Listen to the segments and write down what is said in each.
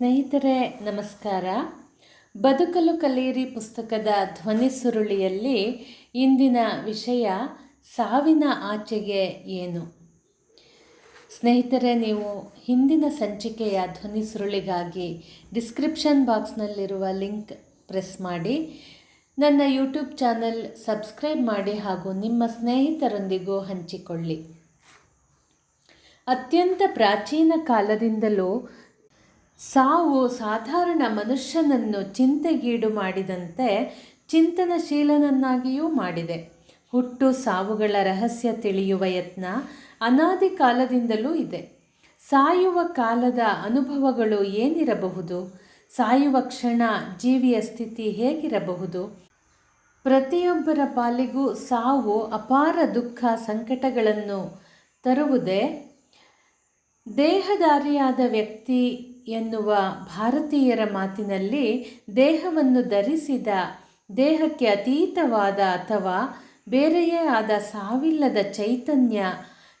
ಸ್ನೇಹಿತರೆ, ನಮಸ್ಕಾರ. ಬದುಕಲು ಕಲಿಯಿರಿ ಪುಸ್ತಕದ ಧ್ವನಿ ಸುರುಳಿಯಲ್ಲಿ ಇಂದಿನ ವಿಷಯ ಸಾವಿನ ಆಚೆಗೆ ಏನು? ಸ್ನೇಹಿತರೆ, ನೀವು ಹಿಂದಿನ ಸಂಚಿಕೆಯ ಧ್ವನಿ ಸುರುಳಿಗಾಗಿ ಡಿಸ್ಕ್ರಿಪ್ಷನ್ ಬಾಕ್ಸ್ನಲ್ಲಿರುವ ಲಿಂಕ್ ಪ್ರೆಸ್ ಮಾಡಿ, ನನ್ನ ಯೂಟ್ಯೂಬ್ ಚಾನಲ್ ಸಬ್ಸ್ಕ್ರೈಬ್ ಮಾಡಿ ಹಾಗೂ ನಿಮ್ಮ ಸ್ನೇಹಿತರೊಂದಿಗೂ ಹಂಚಿಕೊಳ್ಳಿ. ಅತ್ಯಂತ ಪ್ರಾಚೀನ ಕಾಲದಿಂದಲೂ ಸಾವು ಸಾಧಾರಣ ಮನುಷ್ಯನನ್ನು ಚಿಂತೆಗೀಡು ಮಾಡಿದಂತೆ ಚಿಂತನಶೀಲನನ್ನಾಗಿಯೂ ಮಾಡಿದೆ. ಹುಟ್ಟು ಸಾವುಗಳ ರಹಸ್ಯ ತಿಳಿಯುವ ಯತ್ನ ಅನಾದಿ ಕಾಲದಿಂದಲೂ ಇದೆ. ಸಾಯುವ ಕಾಲದ ಅನುಭವಗಳು ಏನಿರಬಹುದು? ಸಾಯುವ ಕ್ಷಣ ಜೀವಿಯ ಸ್ಥಿತಿ ಹೇಗಿರಬಹುದು? ಪ್ರತಿಯೊಬ್ಬರ ಪಾಲಿಗೂ ಸಾವು ಅಪಾರ ದುಃಖ ಸಂಕಟಗಳನ್ನು ತರುವುದೇ. ದೇಹದಾರಿಯಾದ ವ್ಯಕ್ತಿ ಎನ್ನುವ ಭಾರತೀಯರ ಮಾತಿನಲ್ಲಿ ದೇಹವನ್ನು ಧರಿಸಿದ, ದೇಹಕ್ಕೆ ಅತೀತವಾದ ಅಥವಾ ಬೇರೆಯೇ ಆದ ಸಾವಿಲ್ಲದ ಚೈತನ್ಯ,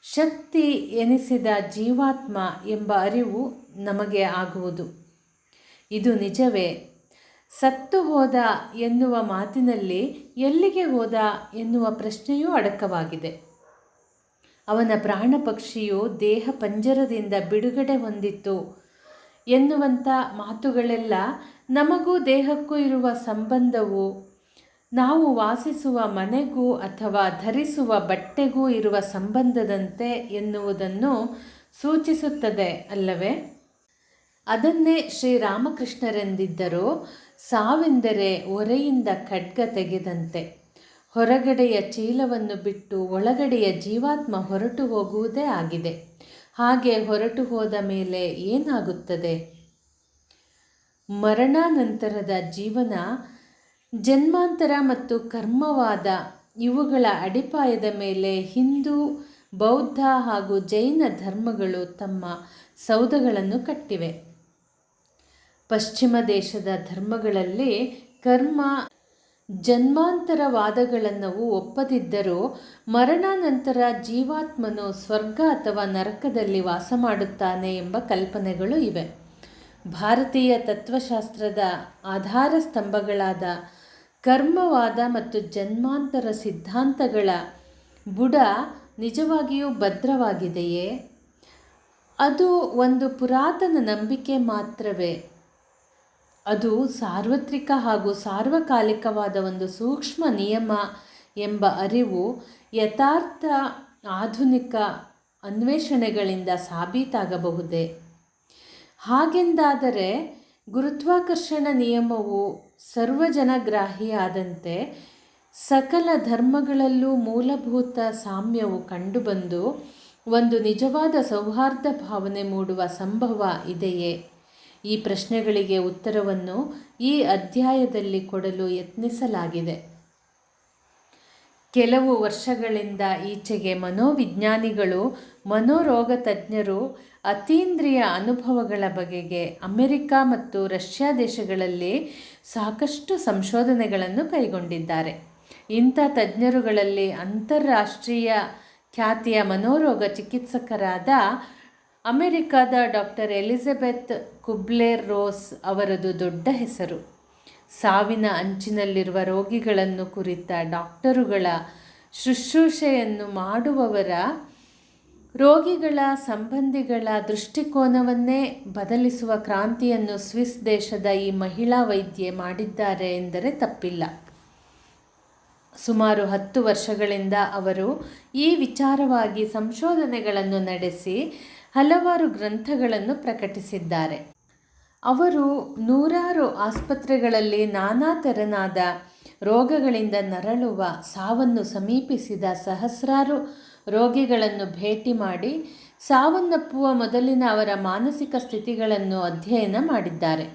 ಶಕ್ತಿ ಎನಿಸಿದ ಜೀವಾತ್ಮ ಎಂಬ ಅರಿವು ನಮಗೆ ಆಗುವುದು. ಇದು ನಿಜವೇ? ಸತ್ತು ಹೋದ ಎನ್ನುವ ಮಾತಿನಲ್ಲಿ ಎಲ್ಲಿಗೆ ಹೋದ ಎನ್ನುವ ಪ್ರಶ್ನೆಯೂ ಅಡಕವಾಗಿದೆ. ಅವನ ಪ್ರಾಣ ಪಕ್ಷಿಯು ದೇಹ ಪಂಜರದಿಂದ ಬಿಡುಗಡೆ ಹೊಂದಿತ್ತು. ಎನ್ನುವಂಥ ಮಾತುಗಳೆಲ್ಲ ನಮಗೂ ದೇಹಕ್ಕೂ ಇರುವ ಸಂಬಂಧವು, ನಾವು ವಾಸಿಸುವ ಮನೆಗೂ ಅಥವಾ ಧರಿಸುವ ಬಟ್ಟೆಗೂ ಇರುವ ಸಂಬಂಧದಂತೆ ಎನ್ನುವುದನ್ನು ಸೂಚಿಸುತ್ತದೆ ಅಲ್ಲವೇ? ಅದನ್ನೇ ಶ್ರೀರಾಮಕೃಷ್ಣರೆಂದಿದ್ದರು ಸಾವೆಂದರೆ ಒರೆಯಿಂದ ಖಡ್ಗ ತೆಗೆದಂತೆ. ಹೊರಗಡೆಯ ಚೀಲವನ್ನು ಬಿಟ್ಟು ಒಳಗಡೆಯ ಜೀವಾತ್ಮ ಹೊರಟು ಹೋಗುವುದೇ ಆಗಿದೆ. ಹಾಗೆ ಹೊರಟು ಹೋದ ಮೇಲೆ ಏನಾಗುತ್ತದೆ? ಮರಣಾನಂತರದ ಜೀವನ, ಜನ್ಮಾಂತರ ಮತ್ತು ಕರ್ಮವಾದ ಇವುಗಳ ಅಡಿಪಾಯದ ಮೇಲೆ ಹಿಂದೂ, ಬೌದ್ಧ ಹಾಗೂ ಜೈನ ಧರ್ಮಗಳು ತಮ್ಮ ಸೌಧಗಳನ್ನು ಕಟ್ಟಿವೆ. ಪಶ್ಚಿಮ ದೇಶದ ಧರ್ಮಗಳಲ್ಲಿ ಕರ್ಮ ಜನ್ಮಾಂತರವಾದಗಳನ್ನವು ಒಪ್ಪದಿದ್ದರೂ ಮರಣಾನಂತರ ಜೀವಾತ್ಮನು ಸ್ವರ್ಗ ಅಥವಾ ನರಕದಲ್ಲಿ ವಾಸ ಮಾಡುತ್ತಾನೆ ಎಂಬ ಕಲ್ಪನೆಗಳು ಇವೆ. ಭಾರತೀಯ ತತ್ವಶಾಸ್ತ್ರದ ಆಧಾರ ಸ್ತಂಭಗಳಾದ ಕರ್ಮವಾದ ಮತ್ತು ಜನ್ಮಾಂತರ ಸಿದ್ಧಾಂತಗಳ ಬುಡ ನಿಜವಾಗಿಯೂ ಭದ್ರವಾಗಿದೆಯೇ? ಅದು ಒಂದು ಪುರಾತನ ನಂಬಿಕೆ ಮಾತ್ರವೇ? ಅದು ಸಾರ್ವತ್ರಿಕ ಹಾಗೂ ಸಾರ್ವಕಾಲಿಕವಾದ ಒಂದು ಸೂಕ್ಷ್ಮ ನಿಯಮ ಎಂಬ ಅರಿವು ಯಥಾರ್ಥ ಆಧುನಿಕ ಅನ್ವೇಷಣೆಗಳಿಂದ ಸಾಬೀತಾಗಬಹುದೇ? ಹಾಗೆಂದಾದರೆ ಗುರುತ್ವಾಕರ್ಷಣ ನಿಯಮವು ಸರ್ವಜನಗ್ರಾಹಿಯಾದಂತೆ ಸಕಲ ಧರ್ಮಗಳಲ್ಲೂ ಮೂಲಭೂತ ಸಾಮ್ಯವು ಕಂಡುಬಂದು ಒಂದು ನಿಜವಾದ ಸೌಹಾರ್ದ ಭಾವನೆ ಮೂಡುವ ಸಂಭವ ಇದೆಯೇ? ಈ ಪ್ರಶ್ನೆಗಳಿಗೆ ಉತ್ತರವನ್ನು ಈ ಅಧ್ಯಾಯದಲ್ಲಿ ಕೊಡಲು ಯತ್ನಿಸಲಾಗಿದೆ. ಕೆಲವು ವರ್ಷಗಳಿಂದ ಈಚೆಗೆ ಮನೋವಿಜ್ಞಾನಿಗಳು, ಮನೋರೋಗ ತಜ್ಞರು, ಅತೀಂದ್ರಿಯ ಅನುಭವಗಳ ಬಗೆಗೆ ಅಮೆರಿಕ ಮತ್ತು ರಷ್ಯಾ ದೇಶಗಳಲ್ಲಿ ಸಾಕಷ್ಟು ಸಂಶೋಧನೆಗಳನ್ನು ಕೈಗೊಂಡಿದ್ದಾರೆ. ಇಂಥ ತಜ್ಞರುಗಳಲ್ಲಿ ಅಂತಾರಾಷ್ಟ್ರೀಯ ಖ್ಯಾತಿಯ ಮನೋರೋಗ ಚಿಕಿತ್ಸಕರಾದ ಅಮೆರಿಕದ ಡಾಕ್ಟರ್ ಎಲಿಜಬೆತ್ ಕುಬ್ಲೇರ್ ರೋಸ್ ಅವರದು ದೊಡ್ಡ ಹೆಸರು. ಸಾವಿನ ಅಂಚಿನಲ್ಲಿರುವ ರೋಗಿಗಳನ್ನು ಕುರಿತ ಡಾಕ್ಟರುಗಳ ಶುಶ್ರೂಷೆಯನ್ನು ಮಾಡುವವರ ರೋಗಿಗಳ ಸಂಬಂಧಿಗಳ ದೃಷ್ಟಿಕೋನವನ್ನೇ ಬದಲಿಸುವ ಕ್ರಾಂತಿಯನ್ನು ಸ್ವಿಸ್ ದೇಶದ ಈ ಮಹಿಳಾ ವೈದ್ಯೆ ಮಾಡಿದ್ದಾರೆ ಎಂದರೆ ತಪ್ಪಿಲ್ಲ. ಸುಮಾರು ಹತ್ತು ವರ್ಷಗಳಿಂದ ಅವರು ಈ ವಿಚಾರವಾಗಿ ಸಂಶೋಧನೆಗಳನ್ನು ನಡೆಸಿ ಹಲವಾರು ಗ್ರಂಥಗಳನ್ನು ಪ್ರಕಟಿಸಿದ್ದಾರೆ. ಅವರು ನೂರಾರು ಆಸ್ಪತ್ರೆಗಳಲ್ಲಿ ನಾನಾ ತೆರನಾದ ರೋಗಗಳಿಂದ ನರಳುವ ಸಾವನ್ನು ಸಮೀಪಿಸಿದ ಸಹಸ್ರಾರು ರೋಗಿಗಳನ್ನು ಭೇಟಿ ಮಾಡಿ ಸಾವನ್ನಪ್ಪುವ ಮೊದಲಿನ ಅವರ ಮಾನಸಿಕ ಸ್ಥಿತಿಗಳನ್ನು ಅಧ್ಯಯನ ಮಾಡಿದ್ದಾರೆ.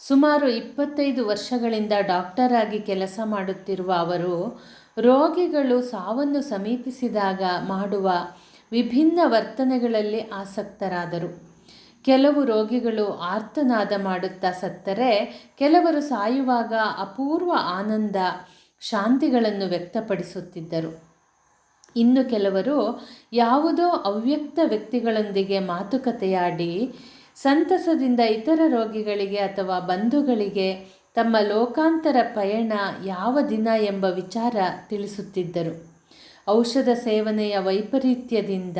ಸುಮಾರು ಇಪ್ಪತ್ತೈದು ವರ್ಷಗಳಿಂದ ಡಾಕ್ಟರ್ ಆಗಿ ಕೆಲಸ ಮಾಡುತ್ತಿರುವ ಅವರು ರೋಗಿಗಳು ಸಾವನ್ನು ಸಮೀಪಿಸಿದಾಗ ಮಾಡುವ ವಿಭಿನ್ನ ವರ್ತನೆಗಳಲ್ಲಿ ಆಸಕ್ತರಾದರು. ಕೆಲವು ರೋಗಿಗಳು ಆರ್ತನಾದ ಮಾಡುತ್ತಾ ಸತ್ತರೆ, ಕೆಲವರು ಸಾಯುವಾಗ ಅಪೂರ್ವ ಆನಂದ, ಶಾಂತಿಗಳನ್ನು ವ್ಯಕ್ತಪಡಿಸುತ್ತಿದ್ದರು. ಇನ್ನು ಕೆಲವರು ಯಾವುದೋ ಅವ್ಯಕ್ತ ವ್ಯಕ್ತಿಗಳೊಂದಿಗೆ ಮಾತುಕತೆಯಾಡಿ, ಸಂತಸದಿಂದ ಇತರ ರೋಗಿಗಳಿಗೆ ಅಥವಾ ಬಂಧುಗಳಿಗೆ ತಮ್ಮ ಲೋಕಾಂತರ ಪಯಣ ಯಾವ ದಿನ ಎಂಬ ವಿಚಾರ ತಿಳಿಸುತ್ತಿದ್ದರು. ಔಷಧ ಸೇವನೆಯ ವೈಪರೀತ್ಯದಿಂದ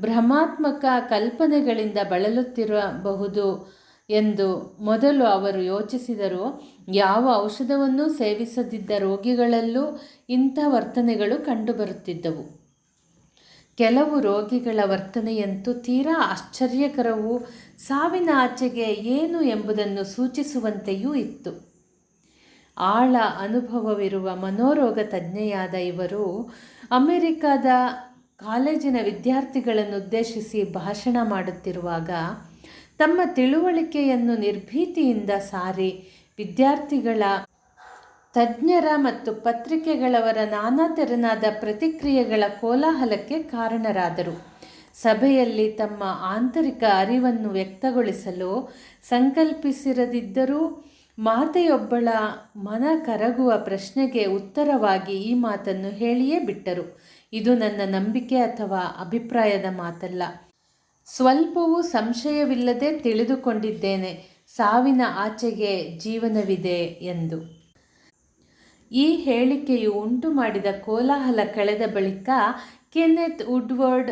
ಭ್ರಮಾತ್ಮಕ ಕಲ್ಪನೆಗಳಿಂದ ಬಳಲುತ್ತಿರಬಹುದು ಎಂದು ಮೊದಲು ಅವರು ಯೋಚಿಸಿದರು. ಯಾವ ಔಷಧವನ್ನು ಸೇವಿಸದಿದ್ದ ರೋಗಿಗಳಲ್ಲೂ ಇಂಥ ವರ್ತನೆಗಳು ಕಂಡುಬರುತ್ತಿದ್ದವು. ಕೆಲವು ರೋಗಿಗಳ ವರ್ತನೆಯಂತೂ ತೀರಾ ಆಶ್ಚರ್ಯಕರವು ಸಾವಿನ ಆಚೆಗೆ ಏನು ಎಂಬುದನ್ನು ಸೂಚಿಸುವಂತೆಯೂ ಇತ್ತು. ಆಳ ಅನುಭವವಿರುವ ಮನೋರೋಗ ತಜ್ಞೆಯಾದ ಇವರು ಅಮೆರಿಕದ ಕಾಲೇಜಿನ ವಿದ್ಯಾರ್ಥಿಗಳನ್ನು ಉದ್ದೇಶಿಸಿ ಭಾಷಣ ಮಾಡುತ್ತಿರುವಾಗ ತಮ್ಮ ತಿಳುವಳಿಕೆಯನ್ನು ನಿರ್ಭೀತಿಯಿಂದ ಸಾರಿ ವಿದ್ಯಾರ್ಥಿಗಳ ತಜ್ಞರ ಮತ್ತು ಪತ್ರಿಕೆಗಳವರ ನಾನಾ ತೆರನಾದ ಪ್ರತಿಕ್ರಿಯೆಗಳ ಕೋಲಾಹಲಕ್ಕೆ ಕಾರಣರಾದರು. ಸಭೆಯಲ್ಲಿ ತಮ್ಮ ಆಂತರಿಕ ಅರಿವನ್ನು ವ್ಯಕ್ತಗೊಳಿಸಲು ಸಂಕಲ್ಪಿಸಿರದಿದ್ದರೂ ಮಾತೆಯೊಬ್ಬಳ ಮನ ಕರಗುವ ಪ್ರಶ್ನೆಗೆ ಉತ್ತರವಾಗಿ ಈ ಮಾತನ್ನು ಹೇಳಿಯೇ ಬಿಟ್ಟರು. ಇದು ನನ್ನ ನಂಬಿಕೆ ಅಥವಾ ಅಭಿಪ್ರಾಯದ ಮಾತಲ್ಲ. ಸ್ವಲ್ಪವೂ ಸಂಶಯವಿಲ್ಲದೆ ತಿಳಿದುಕೊಂಡಿದ್ದೇನೆ. ಸಾವಿನ ಆಚೆಗೆ ಜೀವನವಿದೆ ಎಂದು. ಈ ಹೇಳಿಕೆಯು ಉಂಟು ಮಾಡಿದ ಕೋಲಾಹಲ ಕಳೆದ ಬಳಿಕ ಕೆನೆತ್ ವುಡ್ವರ್ಡ್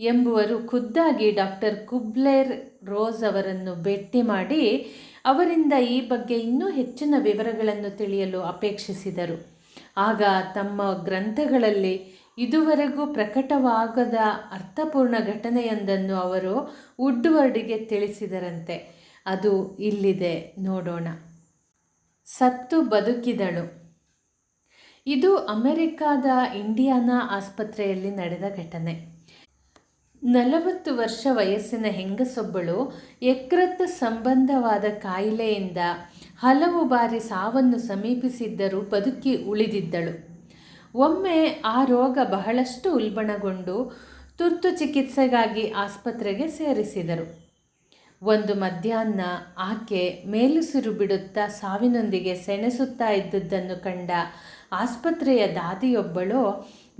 ಎಂಬುವರು ಖುದ್ದಾಗಿ ಡಾಕ್ಟರ್ ಕುಬ್ಲೇರ್ ರೋಸ್ ಅವರನ್ನು ಭೇಟಿ ಮಾಡಿ ಅವರಿಂದ ಈ ಬಗ್ಗೆ ಇನ್ನೂ ಹೆಚ್ಚಿನ ವಿವರಗಳನ್ನು ತಿಳಿಯಲು ಅಪೇಕ್ಷಿಸಿದರು. ಆಗ ತಮ್ಮ ಗ್ರಂಥಗಳಲ್ಲಿ ಇದುವರೆಗೂ ಪ್ರಕಟವಾಗದ ಅರ್ಥಪೂರ್ಣ ಘಟನೆಯೊಂದನ್ನು ಅವರು ವುಡ್ವರ್ಡ್ಗೆ ತಿಳಿಸಿದರಂತೆ. ಅದು ಇಲ್ಲಿದೆ, ನೋಡೋಣ. ಸತ್ತು ಬದುಕಿದಳು. ಇದು ಅಮೆರಿಕಾದ ಇಂಡಿಯಾನಾ ಆಸ್ಪತ್ರೆಯಲ್ಲಿ ನಡೆದ ಘಟನೆ. ನಲವತ್ತು ವರ್ಷ ವಯಸ್ಸಿನ ಹೆಂಗಸೊಬ್ಬಳು ಯಕೃತ್ ಸಂಬಂಧವಾದ ಕಾಯಿಲೆಯಿಂದ ಹಲವು ಬಾರಿ ಸಾವನ್ನು ಸಮೀಪಿಸಿದ್ದರೂ ಬದುಕಿ ಉಳಿದಿದ್ದಳು. ಒಮ್ಮೆ ಆ ರೋಗ ಬಹಳಷ್ಟು ಉಲ್ಬಣಗೊಂಡು ತುರ್ತು ಚಿಕಿತ್ಸೆಗಾಗಿ ಆಸ್ಪತ್ರೆಗೆ ಸೇರಿಸಿದರು. ಒಂದು ಮಧ್ಯಾಹ್ನ ಆಕೆ ಮೇಲುಸಿರು ಬಿಡುತ್ತಾ ಸಾವಿನೊಂದಿಗೆ ಸೆಣಸುತ್ತಾ ಇದ್ದದ್ದನ್ನು ಕಂಡ ಆಸ್ಪತ್ರೆಯ ದಾದಿಯೊಬ್ಬಳು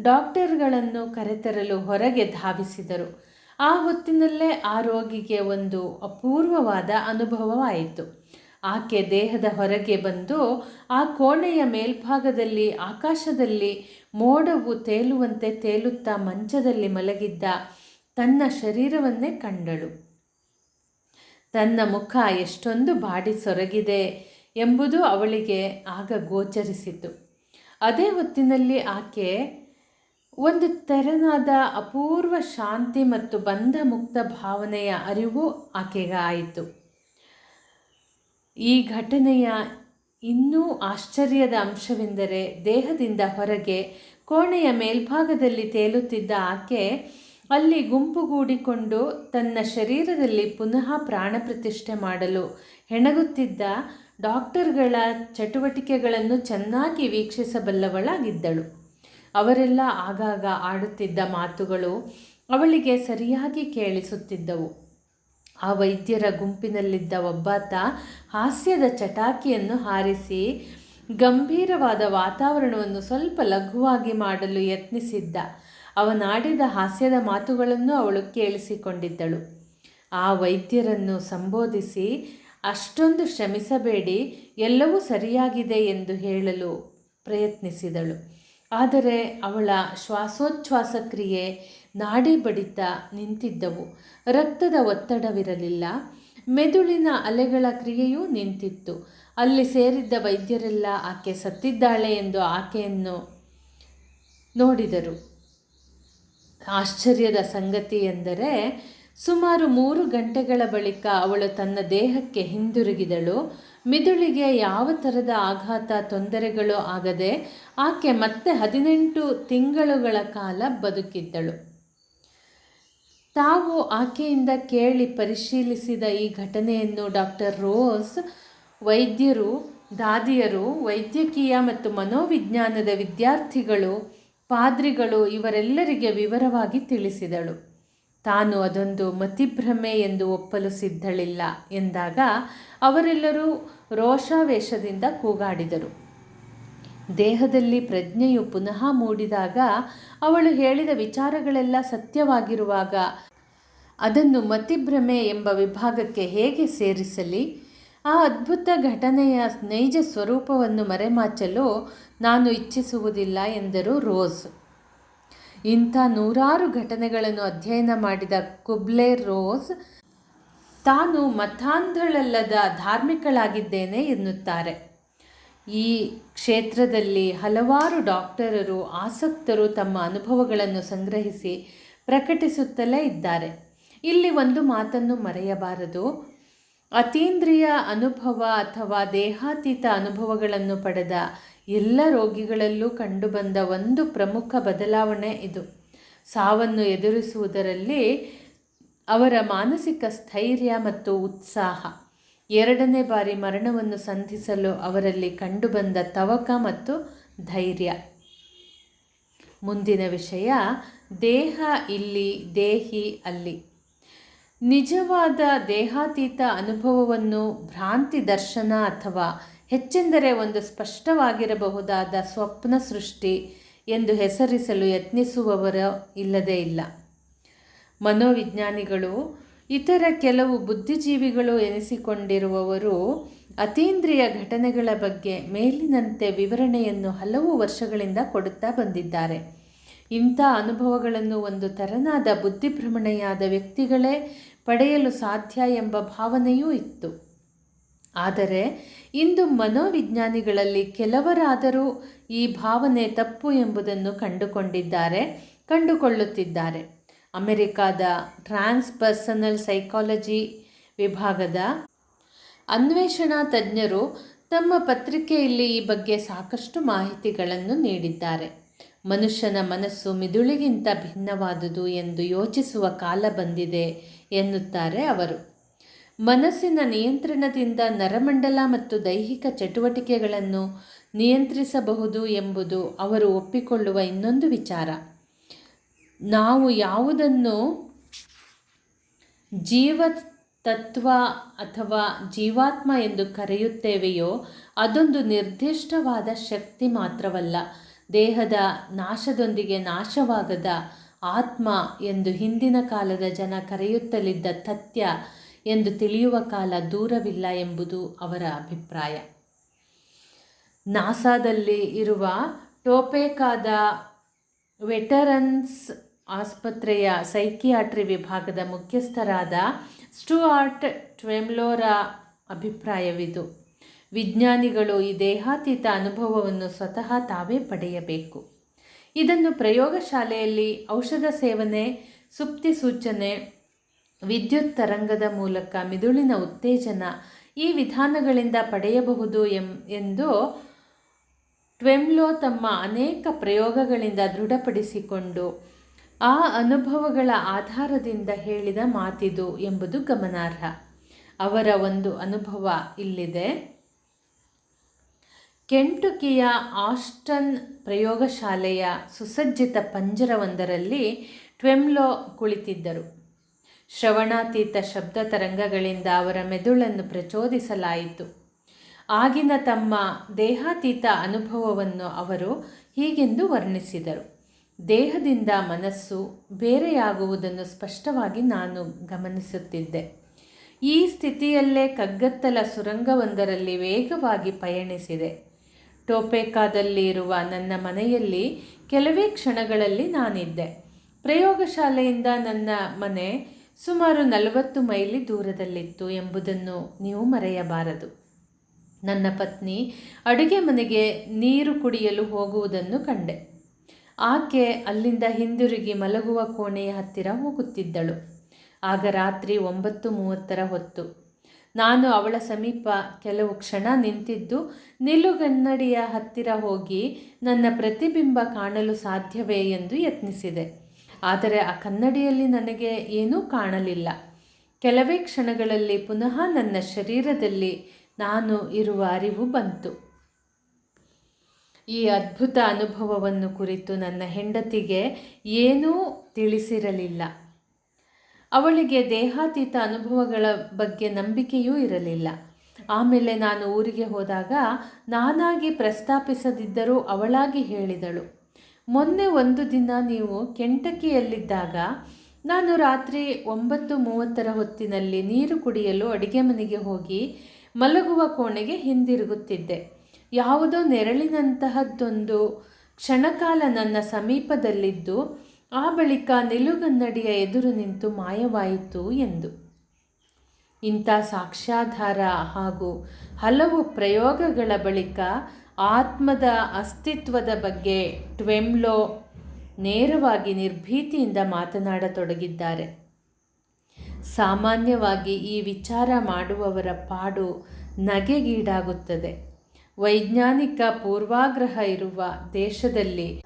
ಡಾಕ್ಟರ್ಗಳನ್ನು ಕರೆತರಲು ಹೊರಗೆ ಧಾವಿಸಿದರು. ಆ ಹೊತ್ತಿನಲ್ಲೇ ಆ ರೋಗಿಗೆ ಒಂದು ಅಪೂರ್ವವಾದ ಅನುಭವವಾಯಿತು. ಆಕೆ ದೇಹದ ಹೊರಗೆ ಬಂದು ಆ ಕೋಣೆಯ ಮೇಲ್ಭಾಗದಲ್ಲಿ ಆಕಾಶದಲ್ಲಿ ಮೋಡವು ತೇಲುವಂತೆ ತೇಲುತ್ತಾ ಮಂಚದಲ್ಲಿ ಮಲಗಿದ್ದ ತನ್ನ ಶರೀರವನ್ನೇ ಕಂಡಳು. ತನ್ನ ಮುಖ ಎಷ್ಟೊಂದು ಬಾಡಿ ಸೊರಗಿದೆ ಎಂಬುದು ಅವಳಿಗೆ ಆಗ ಗೋಚರಿಸಿತು. ಅದೇ ಹೊತ್ತಿನಲ್ಲಿ ಆಕೆ ಒಂದು ತೆರನಾದ ಅಪೂರ್ವ ಶಾಂತಿ ಮತ್ತು ಬಂಧ ಮುಕ್ತ ಭಾವನೆಯ ಅರಿವು ಆಕೆಗೆ ಆಯಿತು. ಈ ಘಟನೆಯ ಇನ್ನೂ ಆಶ್ಚರ್ಯದ ಅಂಶವೆಂದರೆ ದೇಹದಿಂದ ಹೊರಗೆ ಕೋಣೆಯ ಮೇಲ್ಭಾಗದಲ್ಲಿ ತೇಲುತ್ತಿದ್ದ ಆಕೆ ಅಲ್ಲಿ ಗುಂಪುಗೂಡಿಕೊಂಡು ತನ್ನ ಶರೀರದಲ್ಲಿ ಪುನಃ ಪ್ರಾಣ ಪ್ರತಿಷ್ಠೆ ಮಾಡಲು ಹೆಣಗುತ್ತಿದ್ದ ಡಾಕ್ಟರ್ಗಳ ಚಟುವಟಿಕೆಗಳನ್ನು ಚೆನ್ನಾಗಿ ವೀಕ್ಷಿಸಬಲ್ಲವಳಾಗಿದ್ದಳು. ಅವರೆಲ್ಲ ಆಗಾಗ ಆಡುತ್ತಿದ್ದ ಮಾತುಗಳು ಅವಳಿಗೆ ಸರಿಯಾಗಿ ಕೇಳಿಸುತ್ತಿದ್ದವು. ಆ ವೈದ್ಯರ ಗುಂಪಿನಲ್ಲಿದ್ದ ಒಬ್ಬಾತ ಹಾಸ್ಯದ ಚಟಾಕಿಯನ್ನು ಹಾರಿಸಿ ಗಂಭೀರವಾದ ವಾತಾವರಣವನ್ನು ಸ್ವಲ್ಪ ಲಘುವಾಗಿ ಮಾಡಲು ಯತ್ನಿಸಿದ್ದ. ಅವನಾಡಿದ ಹಾಸ್ಯದ ಮಾತುಗಳನ್ನು ಅವಳು ಕೇಳಿಸಿಕೊಂಡಿದ್ದಳು. ಆ ವೈದ್ಯರನ್ನು ಸಂಬೋಧಿಸಿ, ಅಷ್ಟೊಂದು ಶ್ರಮಿಸಬೇಡಿ ಎಲ್ಲವೂ ಸರಿಯಾಗಿದೆ ಎಂದು ಹೇಳಲು ಪ್ರಯತ್ನಿಸಿದಳು. ಆದರೆ ಅವಳ ಶ್ವಾಸೋಚ್ಛ್ವಾಸ ಕ್ರಿಯೆ ನಾಡಿ ಬಡಿತ ನಿಂತಿದ್ದವು. ರಕ್ತದ ಒತ್ತಡವಿರಲಿಲ್ಲ. ಮೆದುಳಿನ ಅಲೆಗಳ ಕ್ರಿಯೆಯೂ ನಿಂತಿತ್ತು. ಅಲ್ಲಿ ಸೇರಿದ್ದ ವೈದ್ಯರೆಲ್ಲ ಆಕೆ ಸತ್ತಿದ್ದಾಳೆ ಎಂದು ಆಕೆಯನ್ನು ನೋಡಿದರು. ಆಶ್ಚರ್ಯದ ಸಂಗತಿ ಎಂದರೆ, ಸುಮಾರು ಮೂರು ಗಂಟೆಗಳ ಬಳಿಕ ಅವಳು ತನ್ನ ದೇಹಕ್ಕೆ ಹಿಂದಿರುಗಿದಳು. ಮಿದುಳಿಗೆ ಯಾವ ಥರದ ಆಘಾತ ತೊಂದರೆಗಳು ಆಗದೆ ಆಕೆ ಮತ್ತೆ ಹದಿನೆಂಟು ತಿಂಗಳುಗಳ ಕಾಲ ಬದುಕಿದ್ದಳು. ತಾವು ಆಕೆಯಿಂದ ಕೇಳಿ ಪರಿಶೀಲಿಸಿದ ಈ ಘಟನೆಯನ್ನು ಡಾಕ್ಟರ್ ರೋಸ್, ವೈದ್ಯರು, ದಾದಿಯರು, ವೈದ್ಯಕೀಯ ಮತ್ತು ಮನೋವಿಜ್ಞಾನದ ವಿದ್ಯಾರ್ಥಿಗಳು, ಪಾದ್ರಿಗಳು ಇವರೆಲ್ಲರಿಗೆ ವಿವರವಾಗಿ ತಿಳಿಸಿದಳು. ತಾನು ಅದೊಂದು ಮತಿಭ್ರಮೆ ಎಂದು ಒಪ್ಪಲು ಸಿದ್ಧಳಿಲ್ಲ ಎಂದಾಗ ಅವರೆಲ್ಲರೂ ರೋಷಾವೇಶದಿಂದ ಕೂಗಾಡಿದರು. ದೇಹದಲ್ಲಿ ಪ್ರಜ್ಞೆಯು ಪುನಃ ಮೂಡಿದಾಗ ಅವಳು ಹೇಳಿದ ವಿಚಾರಗಳೆಲ್ಲ ಸತ್ಯವಾಗಿರುವಾಗ ಅದನ್ನು ಮತಿಭ್ರಮೆ ಎಂಬ ವಿಭಾಗಕ್ಕೆ ಹೇಗೆ ಸೇರಿಸಲಿ? ಆ ಅದ್ಭುತ ಘಟನೆಯ ನೈಜ ಸ್ವರೂಪವನ್ನು ಮರೆಮಾಚಲು ನಾನು ಇಚ್ಛಿಸುವುದಿಲ್ಲ ಎಂದರು ರೋಸ್. ಇಂಥ ನೂರಾರು ಘಟನೆಗಳನ್ನು ಅಧ್ಯಯನ ಮಾಡಿದ ಕುಬ್ಲೆ ರೋಸ್ ತಾನು ಮತಾಂಧಳಲ್ಲದ ಧಾರ್ಮಿಕಳಾಗಿದ್ದೇನೆ ಎನ್ನುತ್ತಾರೆ. ಈ ಕ್ಷೇತ್ರದಲ್ಲಿ ಹಲವಾರು ಡಾಕ್ಟರರು, ಆಸಕ್ತರು ತಮ್ಮ ಅನುಭವಗಳನ್ನು ಸಂಗ್ರಹಿಸಿ ಪ್ರಕಟಿಸುತ್ತಲೇ ಇದ್ದಾರೆ. ಇಲ್ಲಿ ಒಂದು ಮಾತನ್ನು ಮರೆಯಬಾರದು. ಅತೀಂದ್ರಿಯ ಅನುಭವ ಅಥವಾ ದೇಹಾತೀತ ಅನುಭವಗಳನ್ನು ಪಡೆದ ಎಲ್ಲ ರೋಗಿಗಳಲ್ಲೂ ಕಂಡುಬಂದ ಒಂದು ಪ್ರಮುಖ ಬದಲಾವಣೆ ಇದು. ಸಾವನ್ನು ಎದುರಿಸುವುದರಲ್ಲಿ ಅವರ ಮಾನಸಿಕ ಸ್ಥೈರ್ಯ ಮತ್ತು ಉತ್ಸಾಹ. ಎರಡನೇ ಬಾರಿ ಮರಣವನ್ನು ಸಂಧಿಸಲು ಅವರಲ್ಲಿ ಕಂಡುಬಂದ ತವಕ ಮತ್ತು ಧೈರ್ಯ. ಮುಂದಿನ ವಿಷಯ, ದೇಹ ಇಲ್ಲಿ, ದೇಹಿ ಅಲ್ಲಿ. ನಿಜವಾದ ದೇಹಾತೀತ ಅನುಭವವನ್ನು ಭ್ರಾಂತಿ ದರ್ಶನ ಅಥವಾ ಹೆಚ್ಚೆಂದರೆ ಒಂದು ಸ್ಪಷ್ಟವಾಗಿರಬಹುದಾದ ಸ್ವಪ್ನ ಸೃಷ್ಟಿ ಎಂದು ಹೆಸರಿಸಲು ಯತ್ನಿಸುವವರ ಇಲ್ಲದೇ ಇಲ್ಲ. ಮನೋವಿಜ್ಞಾನಿಗಳು, ಇತರ ಕೆಲವು ಬುದ್ಧಿಜೀವಿಗಳು ಎನಿಸಿಕೊಂಡಿರುವವರು ಅತೀಂದ್ರಿಯ ಘಟನೆಗಳ ಬಗ್ಗೆ ಮೇಲಿನಂತೆ ವಿವರಣೆಯನ್ನು ಹಲವು ವರ್ಷಗಳಿಂದ ಕೊಡುತ್ತಾ ಬಂದಿದ್ದಾರೆ. ಇಂಥ ಅನುಭವಗಳನ್ನು ಒಂದು ತೆರನಾದ ಬುದ್ಧಿಭ್ರಮಣೆಯಾದ ವ್ಯಕ್ತಿಗಳೇ ಪಡೆಯಲು ಸಾಧ್ಯ ಎಂಬ ಭಾವನೆಯೂ ಇತ್ತು. ಆದರೆ ಇಂದು ಮನೋವಿಜ್ಞಾನಿಗಳಲ್ಲಿ ಕೆಲವರಾದರೂ ಈ ಭಾವನೆ ತಪ್ಪು ಎಂಬುದನ್ನು ಕಂಡುಕೊಂಡಿದ್ದಾರೆ, ಕಂಡುಕೊಳ್ಳುತ್ತಿದ್ದಾರೆ. ಅಮೆರಿಕಾದ ಟ್ರಾನ್ಸ್ಪರ್ಸನಲ್ ಸೈಕಾಲಜಿ ವಿಭಾಗದ ಅನ್ವೇಷಣಾ ತಜ್ಞರು ತಮ್ಮ ಪತ್ರಿಕೆಯಲ್ಲಿ ಈ ಬಗ್ಗೆ ಸಾಕಷ್ಟು ಮಾಹಿತಿಗಳನ್ನು ನೀಡಿದ್ದಾರೆ. ಮನುಷ್ಯನ ಮನಸ್ಸು ಮಿದುಳಿಗಿಂತ ಭಿನ್ನವಾದುದು ಎಂದು ಯೋಚಿಸುವ ಕಾಲ ಬಂದಿದೆ ಎನ್ನುತ್ತಾರೆ ಅವರು. ಮನಸ್ಸಿನ ನಿಯಂತ್ರಣದಿಂದ ನರಮಂಡಲ ಮತ್ತು ದೈಹಿಕ ಚಟುವಟಿಕೆಗಳನ್ನು ನಿಯಂತ್ರಿಸಬಹುದು ಎಂಬುದು ಅವರು ಒಪ್ಪಿಕೊಳ್ಳುವ ಇನ್ನೊಂದು ವಿಚಾರ. ನಾವು ಯಾವುದನ್ನು ಜೀವ ತತ್ವ ಅಥವಾ ಜೀವಾತ್ಮ ಎಂದು ಕರೆಯುತ್ತೇವೆಯೋ ಅದೊಂದು ನಿರ್ದಿಷ್ಟವಾದ ಶಕ್ತಿ ಮಾತ್ರವಲ್ಲ, ದೇಹದ ನಾಶದೊಂದಿಗೆ ನಾಶವಾಗದ ಆತ್ಮ ಎಂದು ಹಿಂದಿನ ಕಾಲದ ಜನ ಕರೆಯುತ್ತಲಿದ್ದ ತಥ್ಯ ಎಂದು ತಿಳಿಯುವ ಕಾಲ ದೂರವಿಲ್ಲ ಎಂಬುದು ಅವರ ಅಭಿಪ್ರಾಯ. ನಾಸಾದಲ್ಲಿ ಇರುವ ಟೋಪೇಕಾದ ವೆಟರನ್ಸ್ ಆಸ್ಪತ್ರೆಯ ಸೈಕಿಯಾಟ್ರಿ ವಿಭಾಗದ ಮುಖ್ಯಸ್ಥರಾದ ಸ್ಟುಆರ್ಟ್ ಟ್ವೆಮ್ಲೋರ ಅಭಿಪ್ರಾಯವಿದು. ವಿಜ್ಞಾನಿಗಳು ಈ ದೇಹಾತೀತ ಅನುಭವವನ್ನು ಸ್ವತಃ ತಾವೇ ಪಡೆಯಬೇಕು. ಇದನ್ನು ಪ್ರಯೋಗಶಾಲೆಯಲ್ಲಿ ಔಷಧ ಸೇವನೆ, ಸುಪ್ತಿ ಸೂಚನೆ ವಿದ್ಯುತ್ ತರಂಗದ ಮೂಲಕ ಮಿದುಳಿನ ಉತ್ತೇಜನ ಈ ವಿಧಾನಗಳಿಂದ ಪಡೆಯಬಹುದು ಎಂ, ಎಂದು ಟ್ವೆಮ್ಲೋ ತಮ್ಮ ಅನೇಕ ಪ್ರಯೋಗಗಳಿಂದ ದೃಢಪಡಿಸಿಕೊಂಡು ಆ ಅನುಭವಗಳ ಆಧಾರದಿಂದ ಹೇಳಿದ ಮಾತಿದು ಎಂಬುದು ಗಮನಾರ್ಹ. ಅವರ ಒಂದು ಅನುಭವ ಇಲ್ಲಿದೆ. ಕೆಂಟುಕಿಯ ಆಸ್ಟನ್ ಪ್ರಯೋಗಶಾಲೆಯ ಸುಸಜ್ಜಿತ ಪಂಜರವೊಂದರಲ್ಲಿ ಟ್ವೆಮ್ಲೋ ಕುಳಿತಿದ್ದರು. ಶ್ರವಣಾತೀತ ಶಬ್ದ ತರಂಗಗಳಿಂದ ಅವರ ಮೆದುಳನ್ನು ಪ್ರಚೋದಿಸಲಾಯಿತು. ಆಗಿನ ತಮ್ಮ ದೇಹಾತೀತ ಅನುಭವವನ್ನು ಅವರು ಹೀಗೆಂದು ವರ್ಣಿಸಿದರು. ದೇಹದಿಂದ ಮನಸ್ಸು ಬೇರೆಯಾಗುವುದನ್ನು ಸ್ಪಷ್ಟವಾಗಿ ನಾನು ಗಮನಿಸುತ್ತಿದ್ದೆ. ಈ ಸ್ಥಿತಿಯಲ್ಲೇ ಕಗ್ಗತ್ತಲ ಸುರಂಗವೊಂದರಲ್ಲಿ ವೇಗವಾಗಿ ಪಯಣಿಸಿದೆ. ಟೋಪೇಕಾದಲ್ಲಿ ಇರುವ ನನ್ನ ಮನೆಯಲ್ಲಿ ಕೆಲವೇ ಕ್ಷಣಗಳಲ್ಲಿ ನಾನಿದ್ದೆ. ಪ್ರಯೋಗಶಾಲೆಯಿಂದ ನನ್ನ ಮನೆ ಸುಮಾರು ನಲವತ್ತು ಮೈಲಿ ದೂರದಲ್ಲಿತ್ತು ಎಂಬುದನ್ನು ನೀವು ಮರೆಯಬಾರದು. ನನ್ನ ಪತ್ನಿ ಅಡುಗೆ ಮನೆಗೆ ನೀರು ಕುಡಿಯಲು ಹೋಗುವುದನ್ನು ಕಂಡೆ. ಆಕೆ ಅಲ್ಲಿಂದ ಹಿಂದಿರುಗಿ ಮಲಗುವ ಕೋಣೆಯ ಹತ್ತಿರ ಹೋಗುತ್ತಿದ್ದಳು. ಆಗ ರಾತ್ರಿ ಒಂಬತ್ತು ಮೂವತ್ತರ ಹೊತ್ತು. ನಾನು ಅವಳ ಸಮೀಪ ಕೆಲವು ಕ್ಷಣ ನಿಂತಿದ್ದು ನಿಲುಗನ್ನಡಿಯ ಹತ್ತಿರ ಹೋಗಿ ನನ್ನ ಪ್ರತಿಬಿಂಬ ಕಾಣಲು ಸಾಧ್ಯವೇ ಎಂದು ಯತ್ನಿಸಿದೆ. ಆದರೆ ಆ ಕನ್ನಡಿಯಲ್ಲಿ ನನಗೆ ಏನೂ ಕಾಣಲಿಲ್ಲ. ಕೆಲವೇ ಕ್ಷಣಗಳಲ್ಲಿ ಪುನಃ ನನ್ನ ಶರೀರದಲ್ಲಿ ನಾನು ಇರುವ ಅರಿವು ಬಂತು. ಈ ಅದ್ಭುತ ಅನುಭವವನ್ನು ಕುರಿತು ನನ್ನ ಹೆಂಡತಿಗೆ ಏನೂ ತಿಳಿಸಿರಲಿಲ್ಲ. ಅವಳಿಗೆ ದೇಹಾತೀತ ಅನುಭವಗಳ ಬಗ್ಗೆ ನಂಬಿಕೆಯೂ ಇರಲಿಲ್ಲ. ಆಮೇಲೆ ನಾನು ಊರಿಗೆ ಹೋದಾಗ ನಾನಾಗಿ ಪ್ರಸ್ತಾಪಿಸದಿದ್ದರೂ ಅವಳಾಗಿ ಹೇಳಿದಳು. ಮೊನ್ನೆ ಒಂದು ದಿನ ನೀವು ಕೆಂಟಕಿಯಲ್ಲಿದ್ದಾಗ, ನಾನು ರಾತ್ರಿ ಒಂಬತ್ತು ಮೂವತ್ತರ ಹೊತ್ತಿನಲ್ಲಿ ನೀರು ಕುಡಿಯಲು ಅಡಿಗೆ ಮನೆಗೆ ಹೋಗಿ ಮಲಗುವ ಕೋಣೆಗೆ ಹಿಂದಿರುಗುತ್ತಿದ್ದೆ. ಯಾವುದೋ ನೆರಳಿನಂತಹದ್ದೊಂದು ಕ್ಷಣಕಾಲ ನನ್ನ ಸಮೀಪದಲ್ಲಿದ್ದು, ಆ ಬಳಿಕ ನಿಲುಗನ್ನಡಿಯ ಎದುರು ನಿಂತು ಮಾಯವಾಯಿತು ಎಂದು. ಇಂಥ ಸಾಕ್ಷ್ಯಾಧಾರ ಹಾಗೂ ಹಲವು ಪ್ರಯೋಗಗಳ ಬಳಿಕ ಆತ್ಮದ ಅಸ್ತಿತ್ವದ ಬಗ್ಗೆ ಟ್ವೆಮ್ಲೋ ನೇರವಾಗಿ ನಿರ್ಭೀತಿಯಿಂದ ಮಾತನಾಡತೊಡಗಿದ್ದಾರೆ. ಸಾಮಾನ್ಯವಾಗಿ ಈ ವಿಚಾರ ಮಾಡುವವರ ಪಾಡು ನಗೆಗೀಡಾಗುತ್ತದೆ. ವೈಜ್ಞಾನಿಕ ಪೂರ್ವಾಗ್ರಹ ಇರುವ ದೇಶದಲ್ಲಿ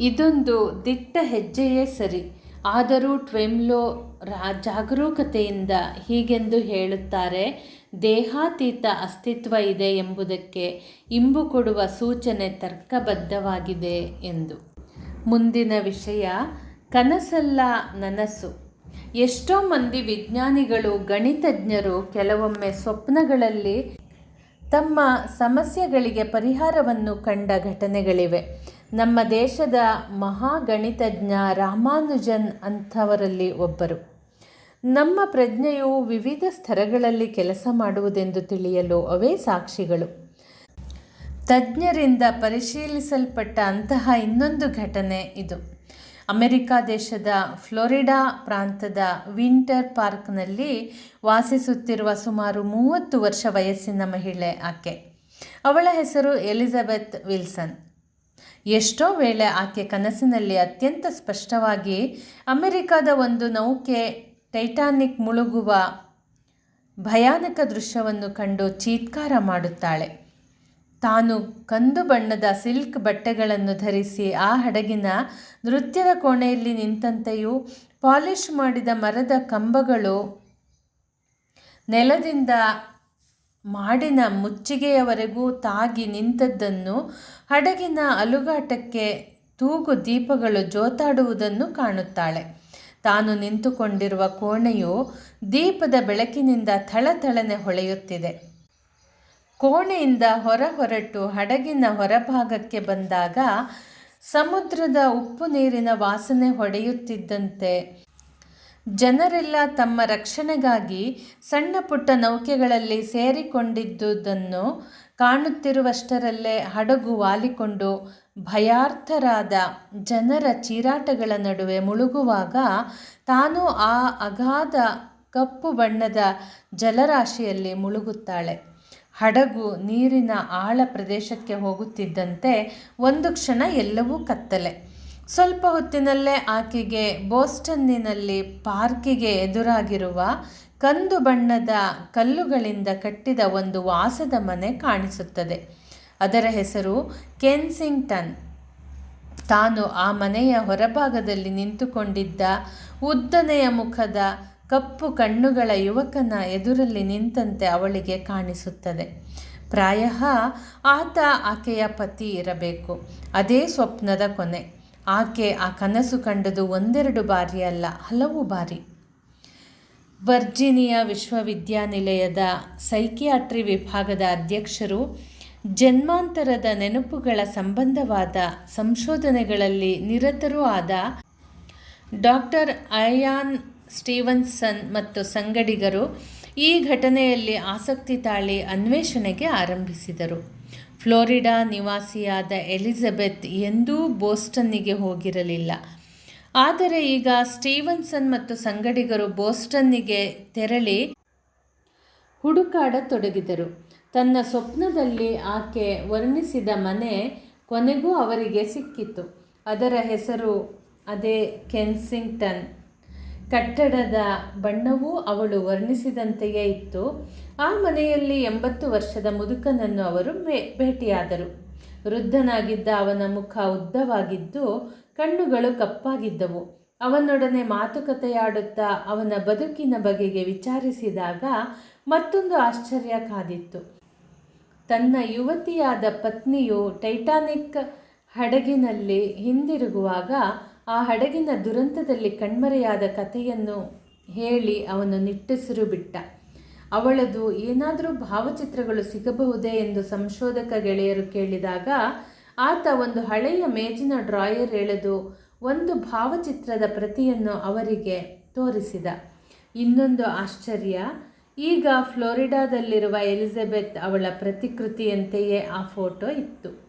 ಇದೊಂದು ದಿಟ್ಟ ಹೆಜ್ಜೆಯೇ ಸರಿ. ಆದರೂ ಟ್ವೆಮ್ಲೋ ರಾ ಜಾಗರೂಕತೆಯಿಂದ ಹೀಗೆಂದು ಹೇಳುತ್ತಾರೆ, ದೇಹಾತೀತ ಅಸ್ತಿತ್ವ ಇದೆ ಎಂಬುದಕ್ಕೆ ಇಂಬು ಕೊಡುವ ಸೂಚನೆ ತರ್ಕಬದ್ಧವಾಗಿದೆ ಎಂದು. ಮುಂದಿನ ವಿಷಯ, ಕನಸಲ್ಲ ನನಸು. ಎಷ್ಟೋ ಮಂದಿ ವಿಜ್ಞಾನಿಗಳು, ಗಣಿತಜ್ಞರು ಕೆಲವೊಮ್ಮೆ ಸ್ವಪ್ನಗಳಲ್ಲಿ ತಮ್ಮ ಸಮಸ್ಯೆಗಳಿಗೆ ಪರಿಹಾರವನ್ನು ಕಂಡ ಘಟನೆಗಳಿವೆ. ನಮ್ಮ ದೇಶದ ಮಹಾಗಣಿತಜ್ಞ ರಾಮಾನುಜನ್ ಅಂಥವರಲ್ಲಿ ಒಬ್ಬರು. ನಮ್ಮ ಪ್ರಜ್ಞೆಯು ವಿವಿಧ ಸ್ತರಗಳಲ್ಲಿ ಕೆಲಸ ಮಾಡುವುದೆಂದು ತಿಳಿಯಲು ಅವೇ ಸಾಕ್ಷಿಗಳು. ತಜ್ಞರಿಂದ ಪರಿಶೀಲಿಸಲ್ಪಟ್ಟ ಅಂತಹ ಇನ್ನೊಂದು ಘಟನೆ ಇದು. ಅಮೆರಿಕಾ ದೇಶದ ಫ್ಲೋರಿಡಾ ಪ್ರಾಂತದ ವಿಂಟರ್ ಪಾರ್ಕ್ನಲ್ಲಿ ವಾಸಿಸುತ್ತಿರುವ ಸುಮಾರು ಮೂವತ್ತು ವರ್ಷ ವಯಸ್ಸಿನ ಮಹಿಳೆ ಆಕೆ. ಅವಳ ಹೆಸರು ಎಲಿಜಬೆತ್ ವಿಲ್ಸನ್. ಎಷ್ಟೋ ವೇಳೆ ಆಕೆ ಕನಸಿನಲ್ಲಿ ಅತ್ಯಂತ ಸ್ಪಷ್ಟವಾಗಿ ಅಮೆರಿಕದ ಒಂದು ನೌಕೆ ಟೈಟಾನಿಕ್ ಮುಳುಗುವ ಭಯಾನಕ ದೃಶ್ಯವನ್ನು ಕಂಡು ಚೀತ್ಕಾರ ಮಾಡುತ್ತಾಳೆ. ತಾನು ಕಂದು ಬಣ್ಣದ ಸಿಲ್ಕ್ ಬಟ್ಟೆಗಳನ್ನು ಧರಿಸಿ ಆ ಹಡಗಿನ ನೃತ್ಯದ ಕೋಣೆಯಲ್ಲಿ ನಿಂತಂತೆಯೂ ಪಾಲಿಷ್ ಮಾಡಿದ ಮರದ ಕಂಬಗಳು ನೆಲದಿಂದ ಮಾಡಿನ ಮುಚ್ಚಿಗೆಯವರೆಗೂ ತಾಗಿ ನಿಂತದ್ದನ್ನು ಹಡಗಿನ ಅಲುಗಾಟಕ್ಕೆ ತೂಗು ದೀಪಗಳು ಜೋತಾಡುವುದನ್ನು ಕಾಣುತ್ತಾಳೆ. ತಾನು ನಿಂತುಕೊಂಡಿರುವ ಕೋಣೆಯು ದೀಪದ ಬೆಳಕಿನಿಂದ ಥಳಥಳನೆ ಹೊಳೆಯುತ್ತಿದೆ. ಕೋಣೆಯಿಂದ ಹೊರ ಹೊರಟು ಹಡಗಿನ ಹೊರಭಾಗಕ್ಕೆ ಬಂದಾಗ ಸಮುದ್ರದ ಉಪ್ಪು ನೀರಿನ ವಾಸನೆ ಹೊಡೆಯುತ್ತಿದ್ದಂತೆ ಜನರೆಲ್ಲ ತಮ್ಮ ರಕ್ಷಣೆಗಾಗಿ ಸಣ್ಣ ಪುಟ್ಟ ನೌಕೆಗಳಲ್ಲಿ ಸೇರಿಕೊಂಡಿದ್ದುದನ್ನು ಕಾಣುತ್ತಿರುವಷ್ಟರಲ್ಲೇ ಹಡಗು ವಾಲಿಕೊಂಡು ಭಯಾರ್ಥರಾದ ಜನರ ಚೀರಾಟಗಳ ನಡುವೆ ಮುಳುಗುವಾಗ ತಾನು ಆ ಅಗಾಧ ಕಪ್ಪು ಬಣ್ಣದ ಜಲರಾಶಿಯಲ್ಲಿ ಮುಳುಗುತ್ತಾಳೆ. ಹಡಗು ನೀರಿನ ಆಳ ಪ್ರದೇಶಕ್ಕೆ ಹೋಗುತ್ತಿದ್ದಂತೆ ಒಂದು ಕ್ಷಣ ಎಲ್ಲವೂ ಕತ್ತಲೆ. ಸ್ವಲ್ಪ ಹೊತ್ತಿನಲ್ಲೇ ಆಕೆಗೆ ಬೋಸ್ಟನ್ನಿನಲ್ಲಿ ಪಾರ್ಕಿಗೆ ಎದುರಾಗಿರುವ ಕಂದು ಬಣ್ಣದ ಕಲ್ಲುಗಳಿಂದ ಕಟ್ಟಿದ ಒಂದು ವಾಸದ ಮನೆ ಕಾಣಿಸುತ್ತದೆ. ಅದರ ಹೆಸರು ಕೆನ್ಸಿಂಗ್ಟನ್. ತಾನು ಆ ಮನೆಯ ಹೊರಭಾಗದಲ್ಲಿ ನಿಂತುಕೊಂಡಿದ್ದ ಉದ್ದನೆಯ ಮುಖದ ಕಪ್ಪು ಕಣ್ಣುಗಳ ಯುವಕನ ಎದುರಲ್ಲಿ ನಿಂತಂತೆ ಅವಳಿಗೆ ಕಾಣಿಸುತ್ತದೆ. ಪ್ರಾಯ ಆತ ಆಕೆಯ ಪತಿ ಇರಬೇಕು. ಅದೇ ಸ್ವಪ್ನದ ಕೊನೆ. ಆಕೆ ಆ ಕನಸು ಕಂಡದು ಒಂದೆರಡು ಬಾರಿ ಅಲ್ಲ, ಹಲವು ಬಾರಿ. ವರ್ಜಿನಿಯಾ ವಿಶ್ವವಿದ್ಯಾನಿಲಯದ ಸೈಕಿಯಾಟ್ರಿ ವಿಭಾಗದ ಅಧ್ಯಕ್ಷರು ಜನ್ಮಾಂತರದ ನೆನಪುಗಳ ಸಂಬಂಧವಾದ ಸಂಶೋಧನೆಗಳಲ್ಲಿ ನಿರತರೂ ಆದ ಡಾಕ್ಟರ್ ಅಯಾನ್ ಸ್ಟೀವನ್ಸನ್ ಮತ್ತು ಸಂಗಡಿಗರು ಈ ಘಟನೆಯಲ್ಲಿ ಆಸಕ್ತಿ ತಾಳಿ ಅನ್ವೇಷಣೆಗೆ ಆರಂಭಿಸಿದರು. ಫ್ಲೋರಿಡಾ ನಿವಾಸಿಯಾದ ಎಲಿಜಬೆತ್ ಎಂದೂ ಬೋಸ್ಟನ್ನಿಗೆ ಹೋಗಿರಲಿಲ್ಲ. ಆದರೆ ಈಗ ಸ್ಟೀವನ್ಸನ್ ಮತ್ತು ಸಂಗಡಿಗರು ಬೋಸ್ಟನ್ನಿಗೆ ತೆರಳಿ ಹುಡುಕಾಡತೊಡಗಿದರು. ತನ್ನ ಸ್ವಪ್ನದಲ್ಲಿ ಆಕೆ ವರ್ಣಿಸಿದ ಮನೆ ಕೊನೆಗೂ ಅವರಿಗೆ ಸಿಕ್ಕಿತು. ಅದರ ಹೆಸರು ಅದೇ ಕೆನ್ಸಿಂಗ್ಟನ್. ಕಟ್ಟಡದ ಬಣ್ಣವೂ ಅವಳು ವರ್ಣಿಸಿದಂತೆಯೇ ಇತ್ತು. ಆ ಮನೆಯಲ್ಲಿ ಎಂಬತ್ತು ವರ್ಷದ ಮುದುಕನನ್ನು ಅವರು ಭೇಟಿಯಾದರು. ವೃದ್ಧನಾಗಿದ್ದ ಅವನ ಮುಖ ಉದ್ದವಾಗಿದ್ದು ಕಣ್ಣುಗಳು ಕಪ್ಪಾಗಿದ್ದವು. ಅವನೊಡನೆ ಮಾತುಕತೆಯಾಡುತ್ತಾ ಅವನ ಬದುಕಿನ ಬಗೆಗೆ ವಿಚಾರಿಸಿದಾಗ ಮತ್ತೊಂದು ಆಶ್ಚರ್ಯ ಕಾದಿತ್ತು. ತನ್ನ ಯುವತಿಯಾದ ಪತ್ನಿಯು ಟೈಟಾನಿಕ್ ಹಡಗಿನಲ್ಲಿ ಹಿಂದಿರುಗುವಾಗ ಆ ಹಡಗಿನ ದುರಂತದಲ್ಲಿ ಕಣ್ಮರೆಯಾದ ಕಥೆಯನ್ನು ಹೇಳಿ ಅವನು ನಿಟ್ಟುಸಿರು ಬಿಟ್ಟ ಅವಳದು ಏನಾದರೂ ಭಾವಚಿತ್ರಗಳು ಸಿಗಬಹುದೇ ಎಂದು ಸಂಶೋಧಕ ಗೆಳೆಯರು ಕೇಳಿದಾಗ, ಆತ ಒಂದು ಹಳೆಯ ಮೇಜಿನ ಡ್ರಾಯರ್ ಎಳೆದು ಒಂದು ಭಾವಚಿತ್ರದ ಪ್ರತಿಯನ್ನು ಅವರಿಗೆ ತೋರಿಸಿದ. ಇನ್ನೊಂದು ಆಶ್ಚರ್ಯ, ಈಗ ಫ್ಲೋರಿಡಾದಲ್ಲಿರುವ ಎಲಿಜಬೆತ್ ಅವಳ ಪ್ರತಿಕೃತಿಯಂತೆಯೇ ಆ ಫೋಟೋ ಇತ್ತು.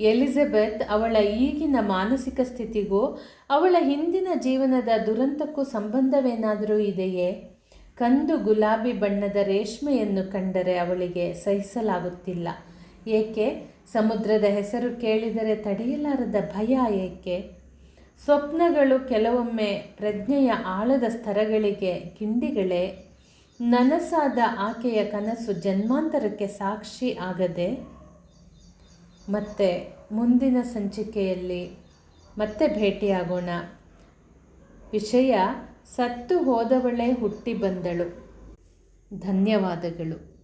ಎಲಿಜಬೆತ್ ಅವಳ ಈಗಿನ ಮಾನಸಿಕ ಸ್ಥಿತಿಗೂ ಅವಳ ಹಿಂದಿನ ಜೀವನದ ದುರಂತಕ್ಕೂ ಸಂಬಂಧವೇನಾದರೂ ಇದೆಯೇ? ಕಂದು ಗುಲಾಬಿ ಬಣ್ಣದ ರೇಷ್ಮೆಯನ್ನು ಕಂಡರೆ ಅವಳಿಗೆ ಸಹಿಸಲಾಗುತ್ತಿಲ್ಲ. ಏಕೆ? ಸಮುದ್ರದ ಹೆಸರು ಕೇಳಿದರೆ ತಡೆಯಲಾರದ ಭಯ ಏಕೆ? ಸ್ವಪ್ನಗಳು ಕೆಲವೊಮ್ಮೆ ಪ್ರಜ್ಞೆಯ ಆಳದ ಸ್ತರಗಳಿಗೆ ಕಿಂಡಿಗಳೇ ನನಸಾದ ಆಕೆಯ ಕನಸು ಜನ್ಮಾಂತರಕ್ಕೆ ಸಾಕ್ಷಿ ಆಗದೆ? ಮತ್ತೆ ಮುಂದಿನ ಸಂಚಿಕೆಯಲ್ಲಿ ಮತ್ತೆ ಭೇಟಿಯಾಗೋಣ. ವಿಷಯ ಸತ್ತು ಹೋದವಳೇ ಹುಟ್ಟಿ ಬಂದಳು. ಧನ್ಯವಾದಗಳು.